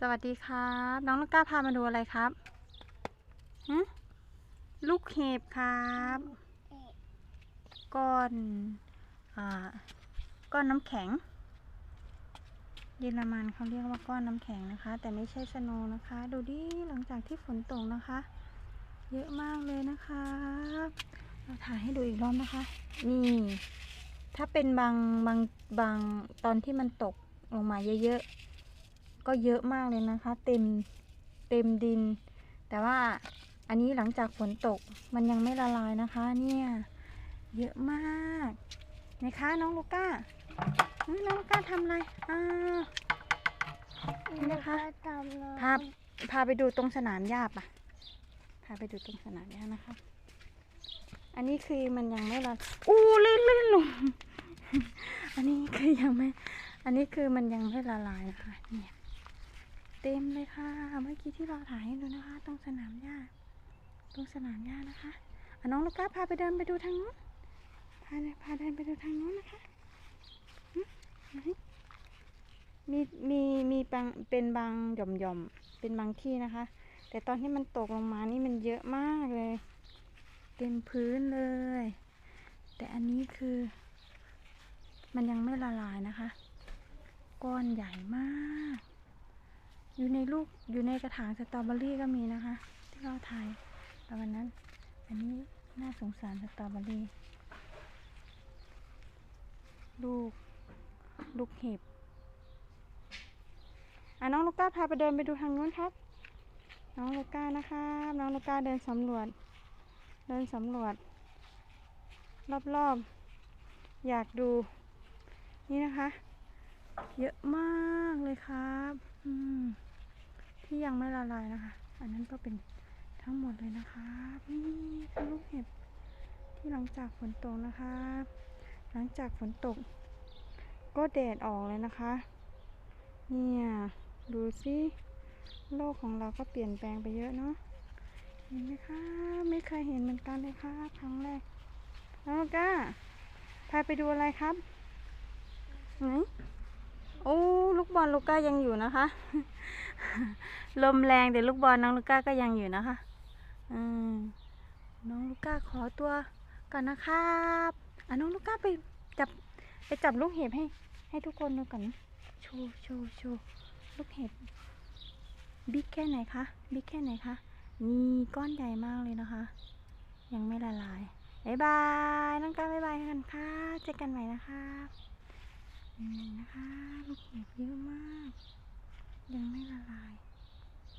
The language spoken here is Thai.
สวัสดีครับ น้องลูกก้าพามาดูอะไรครับหึลูกเห็บครับก้อนอ่าก้อนน้ำแข็งเยอรมันเขาเรียกว่าก้อนน้ำแข็งนะคะ แต่ไม่ใช่สโนนะคะ ดูดิหลังจากที่ฝนตกนะคะ เยอะมากเลยนะคะเราถ่ายให้ดูอีกรอบนะคะ นี่ ถ้าเป็นบางบางบางตอนที่มันตกลงมาเยอะๆ ก็เยอะมากเลยนะคะ เต็มเต็มดิน แต่ว่าอันนี้หลังจากฝนตกมันยังไม่ละลายนะคะ เนี่ย เยอะมากนะคะน้องลูก้าเฮ้ยน้องลูก้าทำอะไรอ่านี่นะคะตามน้พาพาไปดูตรงสนามหญ้าปะพาไปดูตรงสนามหญ้านะคะ อันนี้คือมันยังไม่ละอู้ลื่นลื่นลงอันนี้คือยังไม่ อันนี้คือมันยังไม่ละลายนะคะเนี่ย เต็มเลยค่ะ เมื่อกี้ที่เราถ่ายให้ดูนะคะ ตรงสนามหญ้า ตรงสนามหญ้านะคะอะน้องลูก้าพาไปเดินไปดูทางนู้น พาเดินพาเดินไปดูทางนู้นนะคะ มีมีมีบางเป็นบางหย่อมหย่อมเป็นบางที่นะคะ แต่ตอนที่มันตกลงมานี่มันเยอะมากเลย เต็มพื้นเลย แต่อันนี้คือ มันยังไม่ละลายนะคะ ก้อนใหญ่มาก อยู่ในลูกอยู่ในกระถางสตรอเบอรี่ก็มีนะคะ ที่เราถ่ายตอนวันนั้น อันนี้น่าสงสารสตรอเบอรี่ ลูก ลูกเห็บอะน้องลูก้าพาไปเดินไปดูทางนู้นครับ น้องลูก้านะคะน้องลูก้าเดินสำรวจ เดินสำรวจ รอบๆ อยากดู นี่นะคะ เยอะมากเลยครับ ยังไม่ละลายนะคะ อันนั้นก็เป็นทั้งหมดเลยนะคะนี่คือลูกเห็บที่หลังจากฝนตกนะคะ หลังจากฝนตก ก็แดดออกเลยนะคะ เนี่ยดูสิโลกของเราก็เปลี่ยนแปลงไปเยอะเนาะเห็นไหมคะไม่เคยเห็นเหมือนกันเลยค่ะครั้งแรกน้องก้าพาไปดูอะไรครับไหนโอ้ กบอลลูก้ายังอยู่นะคะ ลมแรงแต่ลูกบอลน้องลูก้าก็ยังอยู่นะคะอืมน้องลูก้าขอตัวก่อนนะครับอะน้องลูก้าไปจับไปจับลูกเห็บให้ ให้ทุกคนดูก่อนโชว์โชว์โชว์ลูกเห็บบิ๊กแค่ไหนคะบิ๊กแค่ไหนคะนี่ก้อนใหญ่มากเลยนะคะ ยังไม่ละลายบายบายน้องก้าบายบายกันค่ะเจอกันใหม่นะคะ นี่นะคะลูกเห็บเยอะมาก ยังไม่ละลาย